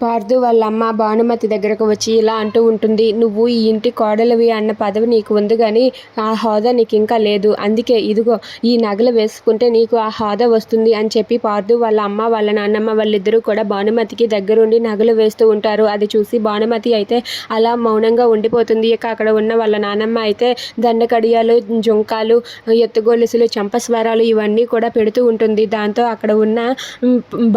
పార్థు వాళ్ళ అమ్మ భానుమతి దగ్గరకు వచ్చి ఇలా అంటూ ఉంటుంది నువ్వు ఈ ఇంటి కోడలివి అన్న పదవి నీకు ఉంది కానీ ఆ హోదా నీకు ఇంకా లేదు. అందుకే ఇదిగో ఈ నగలు వేసుకుంటే నీకు ఆ హోదా వస్తుంది అని చెప్పి పార్థు వాళ్ళ అమ్మ వాళ్ళ నాన్నమ్మ వాళ్ళిద్దరూ కూడా భానుమతికి దగ్గరుండి నగలు వేస్తూ ఉంటారు. అది చూసి భానుమతి అయితే అలా మౌనంగా ఉండిపోతుంది. ఇక అక్కడ ఉన్న వాళ్ళ నాన్నమ్మ అయితే దండకడియాలు జుంకాలు ఎత్తుగొలుసులు చంపస్వరాలు ఇవన్నీ కూడా పెడుతూ ఉంటుంది. దాంతో అక్కడ ఉన్న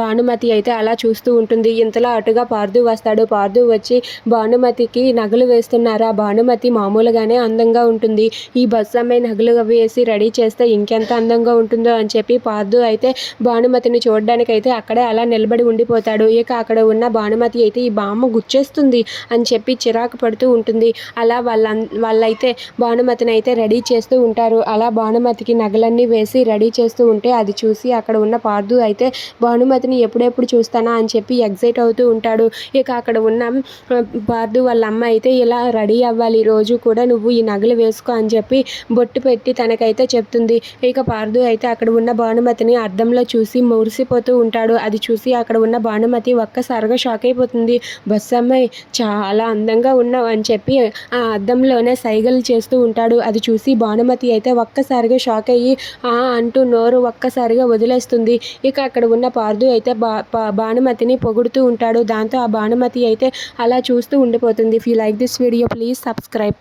భానుమతి అయితే అలా చూస్తూ ఉంటుంది. ఇంతలో అటుగా పార్థు వస్తాడు. పార్థు వచ్చి భానుమతికి నగలు వేస్తున్నారా. భానుమతి మామూలుగానే అందంగా ఉంటుంది. ఈ బస్సు అమ్మాయి నగలు వేసి రెడీ చేస్తే ఇంకెంత అందంగా ఉంటుందో అని చెప్పి పార్థు అయితే భానుమతిని చూడడానికి అయితే అక్కడే అలా నిలబడి ఉండిపోతాడు. ఇక అక్కడ ఉన్న భానుమతి అయితే ఈ బామ్మ గుచ్చేస్తుంది అని చెప్పి చిరాకు పడుతూ ఉంటుంది. అలా వాళ్ళ వాళ్ళైతే భానుమతిని అయితే రెడీ చేస్తూ ఉంటారు. అలా భానుమతికి నగలన్నీ వేసి రెడీ చేస్తూ ఉంటే అది చూసి అక్కడ ఉన్న పార్థు అయితే భానుమతిని ఎప్పుడెప్పుడు చూస్తానా అని చెప్పి ఎగ్జైట్ అవుతూ ఉంటాడు. ఇక అక్కడ ఉన్న ఆ, వాళ్ళ అమ్మ అయితే ఇలా రెడీ అవ్వాలి రోజు కూడా నువ్వు ఈ నగలు వేసుకో అని చెప్పి బొట్టు పెట్టి తనకైతే చెప్తుంది. ఇక పార్థు అయితే అక్కడ ఉన్న భానుమతిని అద్దంలో చూసి మురిసిపోతూ ఉంటాడు. అది చూసి అక్కడ ఉన్న భానుమతి ఒక్కసారిగా షాక్ అయిపోతుంది. బస్సు అమ్మాయి చాలా అందంగా ఉన్నావు అని చెప్పి ఆ అద్దంలోనే సైగలు చేస్తూ ఉంటాడు. అది చూసి భానుమతి అయితే ఒక్కసారిగా షాక్ అయ్యి ఆ అంటూ నోరు ఒక్కసారిగా వదిలేస్తుంది. ఇక అక్కడ ఉన్న పార్థు అయితే బా భానుమతిని పొగుడుతూ ఉంటాడు. దాంతో ఆ భానుమతి అయితే అలా చూస్తూ ఉండిపోతుంది. If you like this video please subscribe